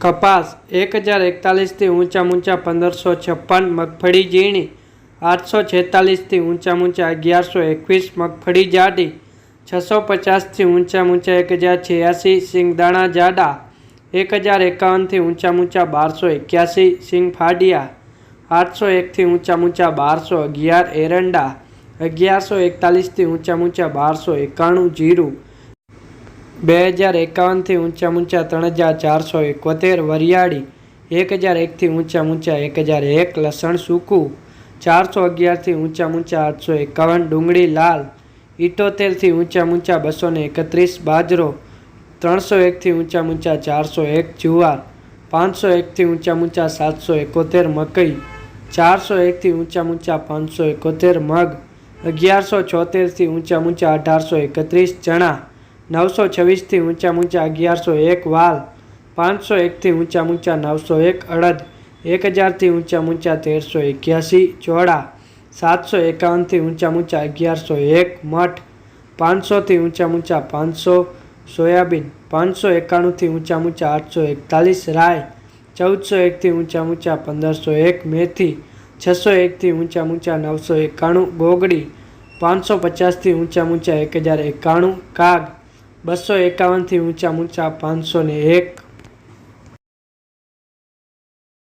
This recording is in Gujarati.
કપાસ એક હજાર એકતાલીસથી ઊંચા ઊંચા પંદરસો છપ્પન, મગફળી ઝીણી આઠસો છેતાલીસથી ઊંચા ઊંચા અગિયારસો એકવીસ, મગફળી જાડી છસો પચાસથી ઊંચા ઊંચા એક હજાર છ્યાસી સિંગદાણા જાડા એક હજાર એકાવનથી ઊંચા ઊંચા બારસો એક્યાસી સિંગ ફાડિયા આઠસો એકથી ઊંચા ઊંચા બારસો અગિયાર, એરંડા અગિયારસો એકતાલીસથી ઊંચા ઊંચા બારસો એકાણું, જીરું બે હજાર એકાવનથી ઊંચા ઊંચા ત્રણ હજાર ચારસો એકોતેર, વરિયાળી એક હજાર એકથી ઊંચા ઊંચા એક હજાર એક, લસણ સૂકું ચારસો અગિયારથી ઊંચા ઊંચા આઠસો એકાવન, ડુંગળી લાલ ઇટોતેરથી ઊંચા ઊંચા બસો ને એકત્રીસ, બાજરો ત્રણસો એકથી ઊંચા ઊંચા ચારસો એક, જુવાર પાંચસો એકથી ઊંચા ઊંચા સાતસો એકોતેર, મકઈ ચારસો એકથી ઊંચા ઊંચા પાંચસો એકોતેર, મગ અગિયારસો છોતેરથી ઊંચા ઊંચા અઢારસો એકત્રીસ, ચણા નવસો છવ્વીસથી ઊંચા ઊંચા અગિયારસો એક વાલ, પાંચસો એકથી ઊંચા ઊંચા નવસો એક અડદ, એક હજારથી ઊંચા ઊંચા તેરસો એક્યાસી ચોળા, સાતસો એકાવનથી ઊંચા ઊંચા અગિયારસો એક મઠ, પાંચસોથી ઊંચા ઊંચા પાંચસો સોયાબીન, પાંચસો એકાણુંથી ઊંચા ઊંચા આઠસો એકતાલીસ રાય ચૌદસો એકથી ઊંચા ઊંચા પંદરસો એક મેથી, છસો એકથી ઊંચા ઊંચા નવસો એકાણું ગોગડી, પાંચસો પચાસથી ઊંચા ઊંચા એક હજાર એકાણું કાગ બસો એકાવનથી ઊંચા ઊંચા પાંચસો ને એક.